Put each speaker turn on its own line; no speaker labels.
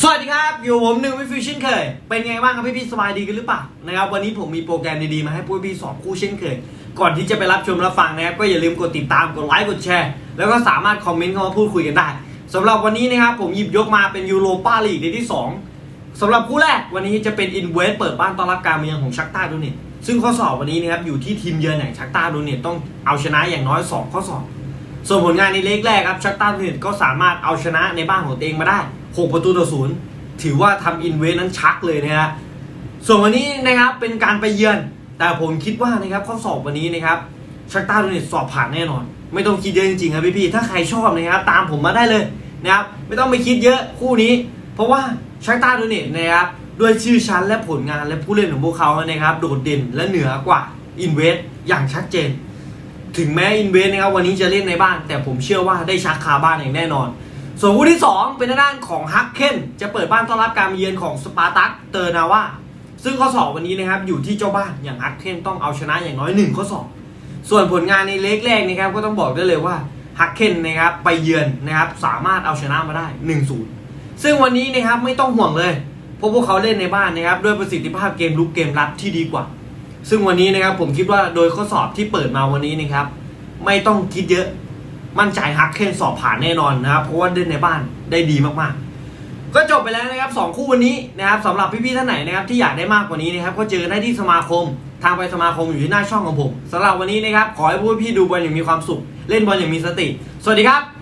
สวัสดีครับ อยู่ผมหนึ่งวิฟิวเช่นเคย เป็นไงบ้างครับพี่พี่สบายดีกันหรือเปล่านะครับวันนี้ผมมีโปรแกรมดีๆมาให้พวกพี่สองคู่เช่นเคย ก่อนที่จะไปรับชมรับฟังนะครับก็อย่าลืมกดติดตามกดไลค์กดแชร์ แล้วก็สามารถคอมเมนต์เข้ามาพูดคุยกันได้สำหรับวันนี้นะครับผมหยิบยกมาเป็นยูโรปาลีกในที่สองสำหรับคู่แรกวันนี้จะเป็นอินเวสเปิดบ้านต้อนรับการมาเยือนของชักต้าดูเนตซึ่งข้อสอบวันนี้นะครับอยู่ที่ทีมเยือนอย่างชักต้าดูเนตต้องเอาชนะอย่างน้อยสองข้อสอบส่วนผลงานในเล็กแรกครับชักต้ายูนเต็ดก็สามารถเอาชนะในบ้านของตัวเองมาได้ 6 ประตูต่อศูนย์ถือว่าทำอินเวสนั้นชักเลยนะฮะส่วนวันนี้นะครับเป็นการไปเยือน แต่ผมคิดว่านะครับข้อสอบวันนี้นะครับชักต้ายูไนเต็ดสอบผ่านแน่นอน ไม่ต้องคิดเยอะจริงๆครับพี่ๆถ้าใครชอบนะครับตามผมมาได้เลยนะครับไม่ต้องไปคิดเยอะคู่นี้ เพราะว่าชักต้ายูไนเต็ดนะครับด้วยชื่อชั้นและผลงานและผู้เล่นของพวกเขานะครับโดดเด่นและเหนือกว่าอินเวสอย่างชัดเจน ถึงแม้อินเวสนะครับวันนี้จะเล่นในบ้าน แต่ผมเชื่อว่าได้ชักคาบ้านอย่างแน่นอน ส่วนคู่ที่ 2 เป็นทาด้านของฮักเคนจะเปิดบ้านต้อนรับการเยือนของสปาร์ตักเตอร์นาวาซึ่งข้อสอบวันนี้นะครับอยู่ที่เจ้าบ้านอย่างฮักเคนต้องเอาชนะอย่างน้อย1ข้อสอบส่วนผลงานในเล็กแรกนะครับก็ต้องบอกได้เลยว่าฮักเคนนะครับไปเยือนนะครับสามารถเอาชนะมาได้ 1-0 ซึ่งวันนี้นะครับไม่ต้องห่วงเลยเพราะพวกเขาเล่นในบ้านนะครับด้วยประสิทธิภาพเกมลุกเกมรับที่ดีกว่า ซึ่งวันนี้นะครับผมคิดว่าโดยข้อสอบที่เปิดมาวันนี้นะครับ ไม่ต้องคิดเยอะ มั่นใจฮักเคนสอบผ่านแน่นอนนะครับ เพราะว่าเล่นในบ้านได้ดีมากๆ ก็จบไปแล้วนะครับสองคู่วันนี้นะครับสำหรับพี่ๆท่านไหนนะครับที่อยากได้มากกว่านี้นะครับก็เจอได้ที่สมาคม ทางไปสมาคมอยู่ที่หน้าช่องของผมสำหรับวันนี้นะครับขอให้พวกพี่ดูบอลอย่างมีความสุข เล่นบอลอย่างมีสติ สวัสดีครับ